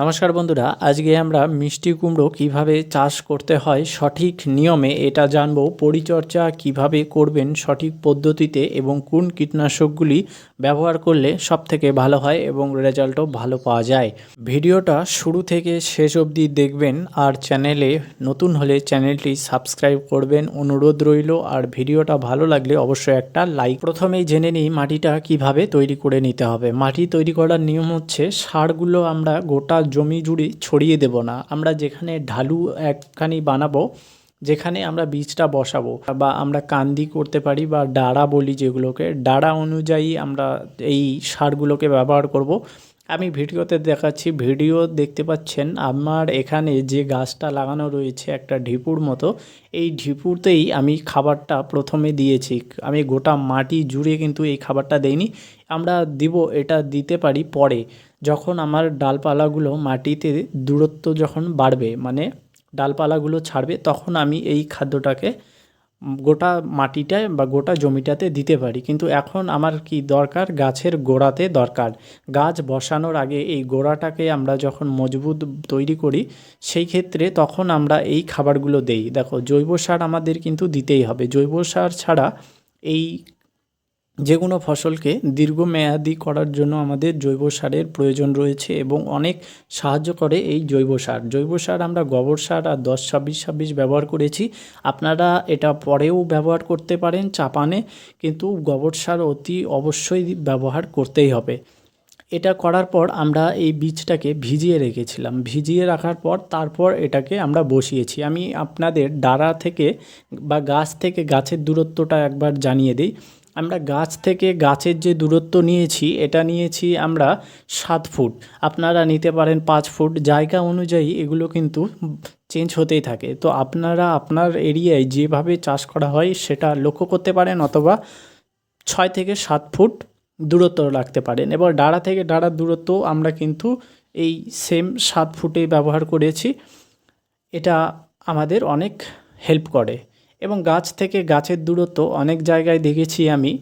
নমস্কার বন্ধুরা, আজকে আমরা মিষ্টি কুমড়ো কীভাবে চাষ করতে হয় সঠিক নিয়মে এটা জানব, পরিচর্যা কীভাবে করবেন সঠিক পদ্ধতিতে এবং কোন কীটনাশকগুলি ব্যবহার করলে সব থেকে ভালো হয় এবং রেজাল্টও ভালো পাওয়া যায়। ভিডিওটা শুরু থেকে শেষ অবধি দেখবেন আর চ্যানেলে নতুন হলে চ্যানেলটি সাবস্ক্রাইব করবেন। অনুরোধ রইল, আর ভিডিওটা ভালো লাগলে অবশ্যই একটা লাইক। প্রথমেই জেনে নিই মাটিটা কীভাবে তৈরি করে নিতে হবে। মাটি তৈরি করার নিয়ম হচ্ছে, সারগুলো আমরা গোটা জমি জুড়ে ছড়িয়ে দেব না। আমরা যেখানে ঢালু একখানি বানাবো, যেখানে আমরা বীজটা বসাবো বা আমরা কান্দি করতে পারি বা ডাড়া বলি যেগুলোকে, ডাড়া অনুযায়ী আমরা এই সারগুলোকে ব্যবহার করব। আমি ভিডিওতে দেখাচ্ছি, ভিডিও দেখতে পাচ্ছেন আমার এখানে যে গাছটা লাগানো রয়েছে একটা ঢিপুর মতো, এই ঢিপুরতেই আমি খাবারটা প্রথমে দিয়েছি। আমি গোটা মাটি জুড়ে কিন্তু এই খাবারটা দেইনি, আমরা দিব এটা দিতে পারি পরে। যখন আমার ডালপালাগুলো মাটিতে দূরত্ব যখন বাড়বে মানে ডালপালাগুলো ছাড়বে, তখন আমি এই খাদ্যটাকে গোটা মাটিটায় বা গোটা জমিটাতে দিতে পারি। কিন্তু এখন আমার কি দরকার? গাছের গোড়াতে দরকার। গাছ বসানোর আগে এই গোড়াটাকে আমরা যখন মজবুত তৈরি করি, সেই ক্ষেত্রে তখন আমরা এই খাবারগুলো দেই। দেখো, জৈব সার আমাদের কিন্তু দিতেই হবে। জৈব সার ছাড়া এই যে কোনো ফসলকে দীর্ঘমেয়াদি করার জন্য আমাদের জৈব সারের প্রয়োজন রয়েছে এবং অনেক সাহায্য করে এই জৈব সার। জৈব সার আমরা গোবর সার আর দশ ছাব্বিশ ছাব্বিশ ব্যবহার করেছি। আপনারা এটা পরেও ব্যবহার করতে পারেন চাপানে, কিন্তু গোবর সার অতি অবশ্যই ব্যবহার করতেই হবে। এটা করার পর আমরা এই বীজটাকে ভিজিয়ে রেখেছিলাম। ভিজিয়ে রাখার পর তারপর এটাকে আমরা বসিয়েছি। আমি আপনাদের ডাড়া থেকে বা গাছ থেকে গাছের দূরত্বটা একবার জানিয়ে দিই। আমরা গাছ থেকে গাছের যে দূরত্ব নিয়েছি, এটা নিয়েছি আমরা সাত ফুট। আপনারা নিতে পারেন পাঁচ ফুট। জায়গা অনুযায়ী এগুলো কিন্তু চেঞ্জ হতেই থাকে। তো আপনারা আপনার এরিয়ায় যেভাবে চাষ করা হয়, সেটা লক্ষ্য করতে পারেন অথবা ছয় থেকে সাত ফুট দূরত্ব রাখতে পারেন। এবার ডাড়া থেকে ডাড়ার দূরত্ব আমরা কিন্তু এই সেম সাত ফুটে ব্যবহার করেছি। এটা আমাদের অনেক হেল্প করে। এবং গাছ থেকে গাছের দূরত্ব অনেক জায়গায় দেখেছি আমি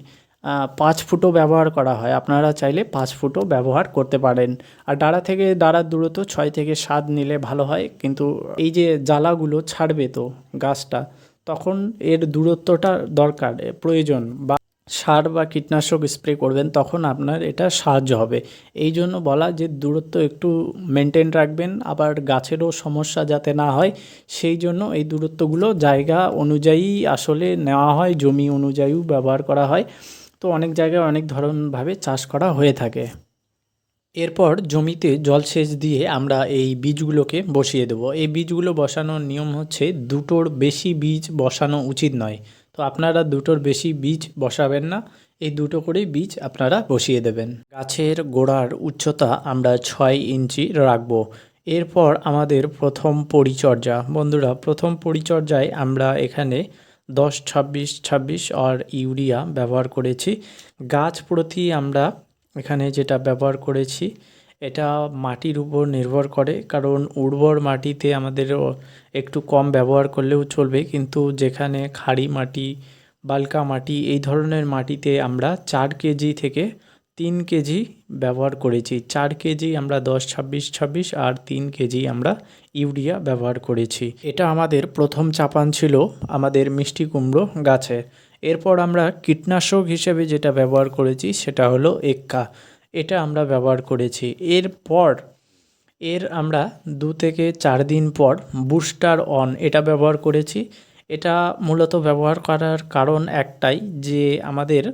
পাঁচ ফুটও ব্যবহার করা হয়। আপনারা চাইলে পাঁচ ফুটও ব্যবহার করতে পারেন। আর ডাড়া থেকে ডাড়ার দূরত্ব ছয় থেকে সাত নিলে ভালো হয়। কিন্তু এই যে জ্বালাগুলো ছাড়বে তো গাছটা, তখন এর দূরত্বটা দরকার প্রয়োজন বা সার বা কীটনাশক স্প্রে করবেন, তখন আপনার এটা সাহায্য হবে। এই জন্য বলা যে দূরত্ব একটু মেনটেন রাখবেন, আবার গাছেরও সমস্যা যাতে না হয়, সেই জন্য এই দূরত্বগুলো জায়গা অনুযায়ী আসলে নেওয়া হয়, জমি অনুযায়ীও ব্যবহার করা হয়। তো অনেক জায়গায় অনেক ধরনভাবে চাষ করা হয়ে থাকে। এরপর জমিতে জলসেচ দিয়ে আমরা এই বীজগুলোকে বসিয়ে দেবো। এই বীজগুলো বসানোর নিয়ম হচ্ছে দুটোর বেশি বীজ বসানো উচিত নয়। তো আপনারা দুটোর বেশি বীজ বসাবেন না। এই দুটো করেই বীজ আপনারা বসিয়ে দেবেন। গাছের গোড়ার উচ্চতা আমরা ছয় ইঞ্চি রাখব। এরপর আমাদের প্রথম পরিচর্যা। বন্ধুরা, প্রথম পরিচর্যায় আমরা এখানে দশ, ছাব্বিশ ছাব্বিশ আর ইউরিয়া ব্যবহার করেছি। গাছ প্রতি আমরা এখানে যেটা ব্যবহার করেছি এটা মাটির উপর নির্ভর করে, কারণ উর্বর মাটিতে আমাদের একটু কম ব্যবহার করলেও চলবে, কিন্তু যেখানে খাড়ি মাটি, বালকা মাটি, এই ধরনের মাটিতে আমরা চার কেজি থেকে তিন কেজি ব্যবহার করেছি। চার কেজি আমরা দশ, ছাব্বিশ ছাব্বিশ আর তিন কেজি আমরা ইউরিয়া ব্যবহার করেছি। এটা আমাদের প্রথম চাপান ছিল আমাদের মিষ্টি কুমড়ো গাছে। এরপর আমরা কীটনাশক হিসেবে যেটা ব্যবহার করেছি সেটা হলো এক্কা। এটা আমরা ব্যবহার করেছি। এরপর, এর আমরা দু থেকে চার দিন পর বুস্টার অন এটা ব্যবহার করেছি। এটা মূলত ব্যবহার করার কারণ একটাই যে আমাদের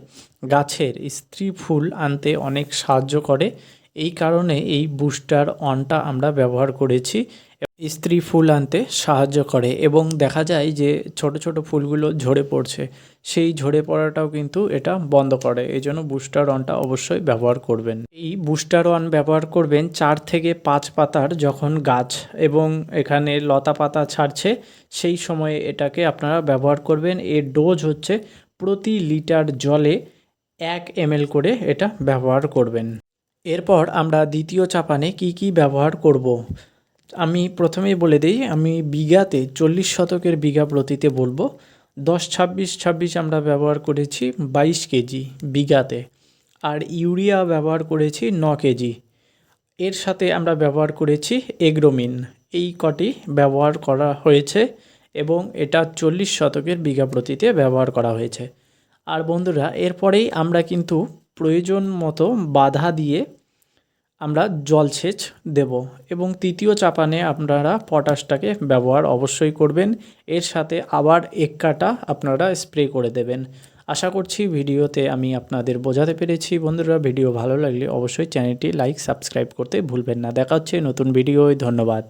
গাছের স্ত্রী ফুল আনতে অনেক সাহায্য করে। এই কারণে এই বুস্টার অনটা আমরা ব্যবহার করেছি। স্ত্রী ফুল আনতে সাহায্য করে এবং দেখা যায় যে ছোট ছোট ফুলগুলো ঝরে পড়ছে, সেই ঝরে পড়াটাও কিন্তু এটা বন্ধ করে। এই জন্য বুস্টার অনটা অবশ্যই ব্যবহার করবেন। এই বুস্টার অন ব্যবহার করবেন চার থেকে পাঁচ পাতার যখন গাছ এবং এখানে লতা পাতা ছাড়ছে, সেই সময়ে এটাকে আপনারা ব্যবহার করবেন। এর ডোজ হচ্ছে প্রতি লিটার জলে এক এম করে এটা ব্যবহার করবেন। এরপর আমরা দ্বিতীয় চাপানে কি কি ব্যবহার করব। আমি প্রথমেই বলে দিই, আমি বিঘাতে চল্লিশ শতকের বিঘা প্রতিতে বলব। দশ, ছাব্বিশ ছাব্বিশ আমরা ব্যবহার করেছি বাইশ কেজি বিঘাতে। আর ইউরিয়া ব্যবহার করেছি ন কেজি। এর সাথে আমরা ব্যবহার করেছি এগ্রোমিন। এই কটি ব্যবহার করা হয়েছে এবং এটা চল্লিশ শতকের বিঘা প্রতিতে ব্যবহার করা হয়েছে। আর বন্ধুরা, এরপরেই আমরা কিন্তু প্রয়োজন মতো বাধা দিয়ে আমরা জলসেচ দেব এবং তৃতীয় চাপানে আপনারা পটাশটাকে ব্যবহার অবশ্যই করবেন। এর সাথে আবার এক কাটা আপনারা স্প্রে করে দেবেন। আশা করছি ভিডিওতে আমি আপনাদের বোঝাতে পেরেছি। বন্ধুরা, ভিডিও ভালো লাগলে অবশ্যই চ্যানেলটি লাইক, সাবস্ক্রাইব করতে ভুলবেন না। দেখা হচ্ছে নতুন ভিডিওয়। ধন্যবাদ।